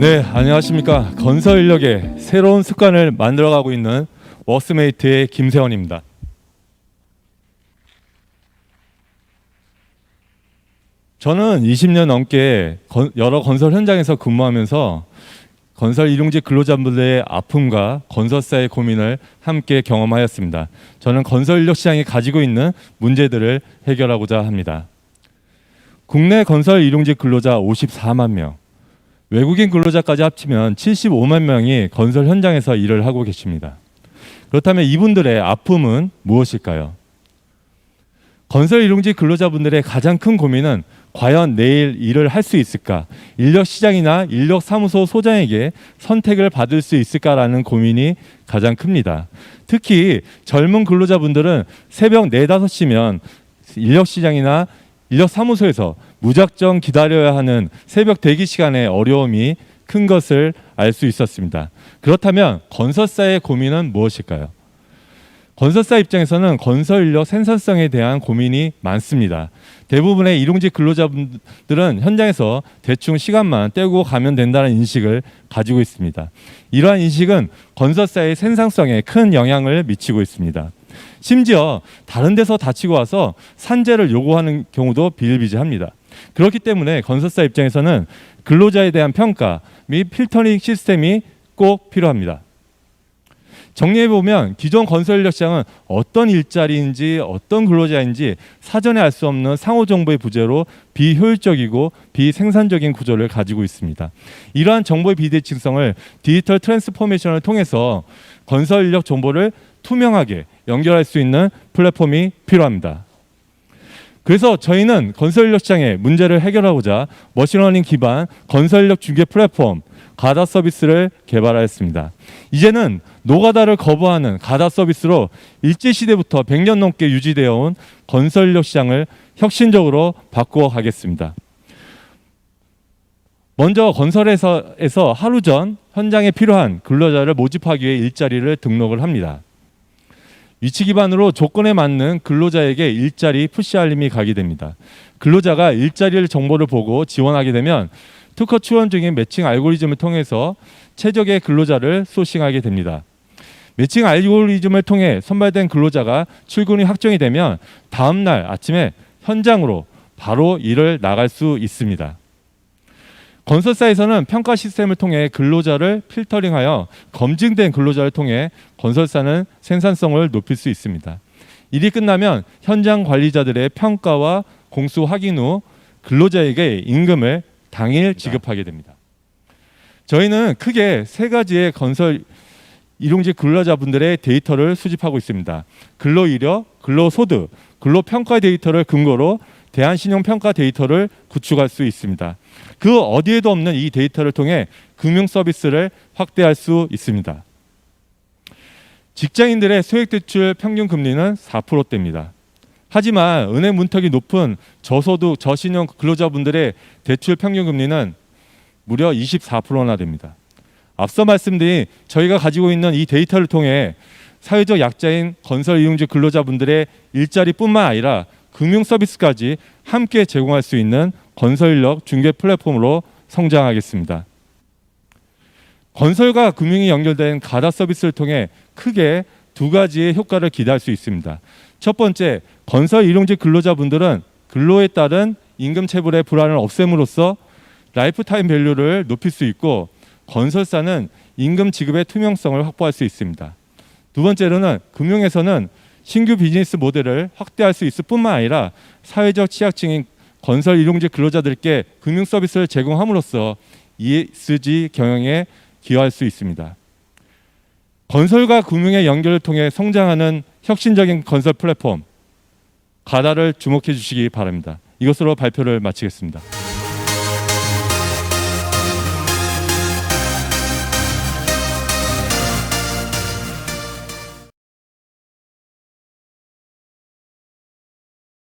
네, 안녕하십니까. 건설 인력의 새로운 습관을 만들어가고 있는 워스메이트의 김세원입니다. 저는 20년 넘게 건- 여러 건설 현장에서 근무하면서 건설 일용직 근로자분들의 아픔과 건설사의 고민을 함께 경험하였습니다. 저는 건설 인력 시장이 가지고 있는 문제들을 해결하고자 합니다. 국내 건설 일용직 근로자 54만 명, 외국인 근로자까지 합치면 75만 명이 건설 현장에서 일을 하고 계십니다. 그렇다면 이분들의 아픔은 무엇일까요? 건설 일용직 근로자분들의 가장 큰 고민은 과연 내일 일을 할 수 있을까? 인력 시장이나 인력 사무소 소장에게 선택을 받을 수 있을까라는 고민이 가장 큽니다. 특히 젊은 근로자분들은 새벽 4, 5시면 인력 시장이나 인력 사무소에서 무작정 기다려야 하는 새벽 대기 시간의 어려움이 큰 것을 알 수 있었습니다. 그렇다면 건설사의 고민은 무엇일까요? 건설사 입장에서는 건설 인력 생산성에 대한 고민이 많습니다. 대부분의 일용직 근로자분들은 현장에서 대충 시간만 떼고 가면 된다는 인식을 가지고 있습니다. 이러한 인식은 건설사의 생산성에 큰 영향을 미치고 있습니다. 심지어 다른 데서 다치고 와서 산재를 요구하는 경우도 비일비재합니다. 그렇기 때문에 건설사 입장에서는 근로자에 대한 평가 및 필터링 시스템이 꼭 필요합니다. 정리해 보면 기존 건설 인력 시장은 어떤 일자리인지 어떤 근로자인지 사전에 알 수 없는 상호 정보의 부재로 비효율적이고 비생산적인 구조를 가지고 있습니다. 이러한 정보의 비대칭성을 디지털 트랜스포메이션을 통해서 건설 인력 정보를 투명하게 연결할 수 있는 플랫폼이 필요합니다. 그래서 저희는 건설 인력 시장의 문제를 해결하고자 머신러닝 기반 건설 인력 중개 플랫폼 가다 서비스를 개발하였습니다. 이제는 노가다를 거부하는 가다 서비스로 일제 시대부터 100년 넘게 유지되어 온 건설 인력 시장을 혁신적으로 바꾸어 가겠습니다. 먼저 건설에서 에서 하루 전 현장에 필요한 근로자를 모집하기 위해 일자리를 등록을 합니다. 위치 기반으로 조건에 맞는 근로자에게 일자리 푸시 알림이 가게 됩니다. 근로자가 일자리를 정보를 보고 지원하게 되면 특허 지원 중인 매칭 알고리즘을 통해서 최적의 근로자를 소싱하게 됩니다. 매칭 알고리즘을 통해 선발된 근로자가 출근이 확정이 되면 다음 날 아침에 현장으로 바로 일을 나갈 수 있습니다. 건설사에서는 평가 시스템을 통해 근로자를 필터링하여 검증된 근로자를 통해 건설사는 생산성을 높일 수 있습니다. 일이 끝나면 현장 관리자들의 평가와 공수 확인 후 근로자에게 임금을 당일 지급하게 됩니다. 저희는 크게 세 가지의 건설 일용직 근로자분들의 데이터를 수집하고 있습니다. 근로 이력, 근로 소득, 근로 평가 데이터를 근거로 대한 신용 평가 데이터를 구축할 수 있습니다. 그 어디에도 없는 이 데이터를 통해 금융 서비스를 확대할 수 있습니다. 직장인들의 소액 대출 평균 금리는 4%대입니다. 하지만 은행 문턱이 높은 저소득 저신용 근로자분들의 대출 평균 금리는 무려 24%나 됩니다. 앞서 말씀드린 저희가 가지고 있는 이 데이터를 통해 사회적 약자인 건설 이용직 근로자분들의 일자리뿐만 아니라 금융 서비스까지 함께 제공할 수 있는 건설 인력 중개 플랫폼으로 성장하겠습니다. 건설과 금융이 연결된 가다 서비스를 통해 크게 두 가지의 효과를 기대할 수 있습니다. 첫 번째, 건설 일용직 근로자분들은 근로에 따른 임금 체불의 불안을 없앰으로써 라이프타임 밸류를 높일 수 있고 건설사는 임금 지급의 투명성을 확보할 수 있습니다. 두 번째로는 금융에서는 신규 비즈니스 모델을 확대할 수 있을 뿐만 아니라 사회적 취약층인 건설 일용직 근로자들께 금융 서비스를 제공함으로써 ESG 경영에 기여할 수 있습니다. 건설과 금융의 연결을 통해 성장하는 혁신적인 건설 플랫폼 가다를 주목해 주시기 바랍니다. 이것으로 발표를 마치겠습니다.